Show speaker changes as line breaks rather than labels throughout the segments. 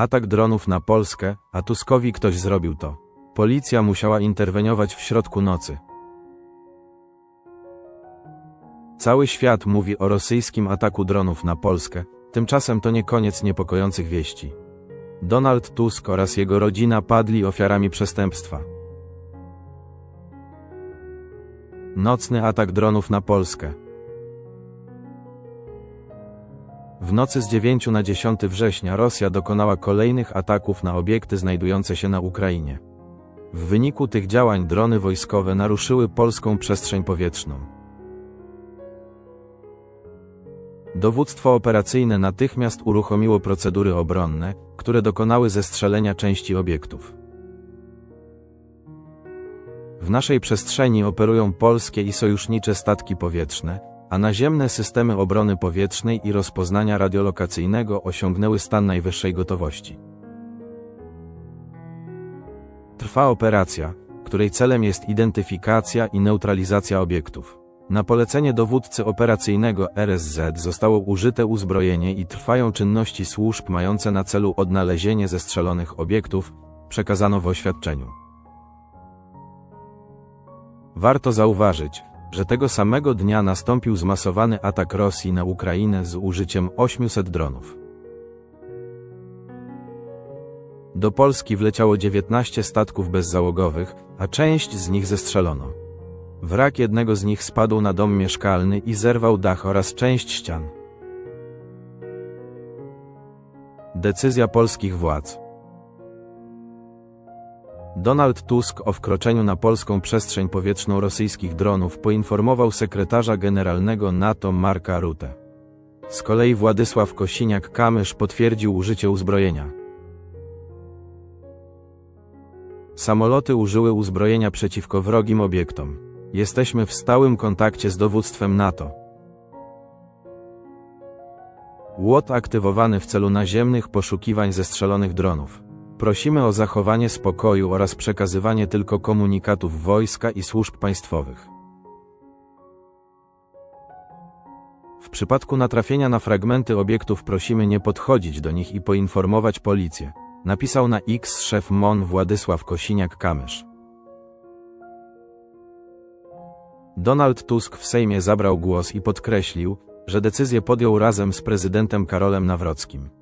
Atak dronów na Polskę, a Tuskowi ktoś zrobił to. Policja musiała interweniować w środku nocy. Cały świat mówi o rosyjskim ataku dronów na Polskę, tymczasem to nie koniec niepokojących wieści. Donald Tusk oraz jego rodzina padli ofiarami przestępstwa. Nocny atak dronów na Polskę. W nocy z 9 na 10 września Rosja dokonała kolejnych ataków na obiekty znajdujące się na Ukrainie. W wyniku tych działań drony wojskowe naruszyły polską przestrzeń powietrzną. Dowództwo operacyjne natychmiast uruchomiło procedury obronne, które dokonały zestrzelenia części obiektów. W naszej przestrzeni operują polskie i sojusznicze statki powietrzne, a naziemne systemy obrony powietrznej i rozpoznania radiolokacyjnego osiągnęły stan najwyższej gotowości. Trwa operacja, której celem jest identyfikacja i neutralizacja obiektów. Na polecenie dowódcy operacyjnego RSZ zostało użyte uzbrojenie i trwają czynności służb mające na celu odnalezienie zestrzelonych obiektów, przekazano w oświadczeniu. Warto zauważyć, że tego samego dnia nastąpił zmasowany atak Rosji na Ukrainę z użyciem 800 dronów. Do Polski wleciało 19 statków bezzałogowych, a część z nich zestrzelono. Wrak jednego z nich spadł na dom mieszkalny i zerwał dach oraz część ścian. Decyzja polskich władz. Donald Tusk o wkroczeniu na polską przestrzeń powietrzną rosyjskich dronów poinformował sekretarza generalnego NATO Marka Rutte. Z kolei Władysław Kosiniak-Kamysz potwierdził użycie uzbrojenia. Samoloty użyły uzbrojenia przeciwko wrogim obiektom. Jesteśmy w stałym kontakcie z dowództwem NATO. Łot aktywowany w celu naziemnych poszukiwań zestrzelonych dronów. Prosimy o zachowanie spokoju oraz przekazywanie tylko komunikatów wojska i służb państwowych. W przypadku natrafienia na fragmenty obiektów prosimy nie podchodzić do nich i poinformować policję, napisał na X szef MON Władysław Kosiniak-Kamysz. Donald Tusk w Sejmie zabrał głos i podkreślił, że decyzję podjął razem z prezydentem Karolem Nawrockim.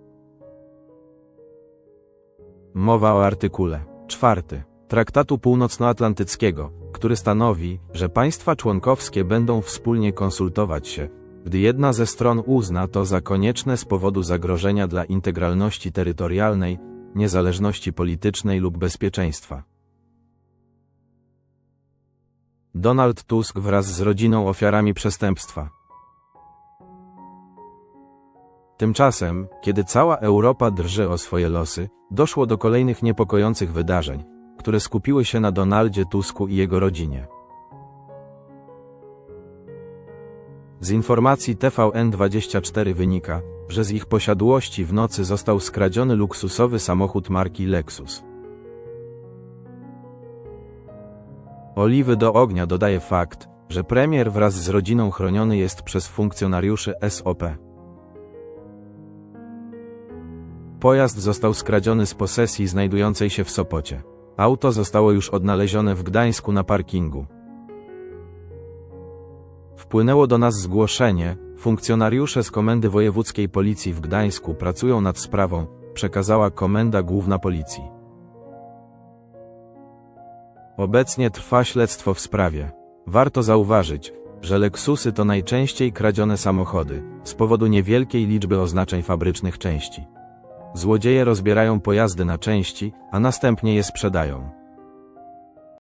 Mowa o artykule 4 Traktatu Północnoatlantyckiego, który stanowi, że państwa członkowskie będą wspólnie konsultować się, gdy jedna ze stron uzna to za konieczne z powodu zagrożenia dla integralności terytorialnej, niezależności politycznej lub bezpieczeństwa. Donald Tusk wraz z rodziną ofiarami przestępstwa. Tymczasem, kiedy cała Europa drży o swoje losy, doszło do kolejnych niepokojących wydarzeń, które skupiły się na Donaldzie Tusku i jego rodzinie. Z informacji TVN24 wynika, że z ich posiadłości w nocy został skradziony luksusowy samochód marki Lexus. Oliwy do ognia dodaje fakt, że premier wraz z rodziną chroniony jest przez funkcjonariuszy SOP. Pojazd został skradziony z posesji znajdującej się w Sopocie. Auto zostało już odnalezione w Gdańsku na parkingu. Wpłynęło do nas zgłoszenie, funkcjonariusze z Komendy Wojewódzkiej Policji w Gdańsku pracują nad sprawą, przekazała Komenda Główna Policji. Obecnie trwa śledztwo w sprawie. Warto zauważyć, że Lexusy to najczęściej kradzione samochody, z powodu niewielkiej liczby oznaczeń fabrycznych części. Złodzieje rozbierają pojazdy na części, a następnie je sprzedają.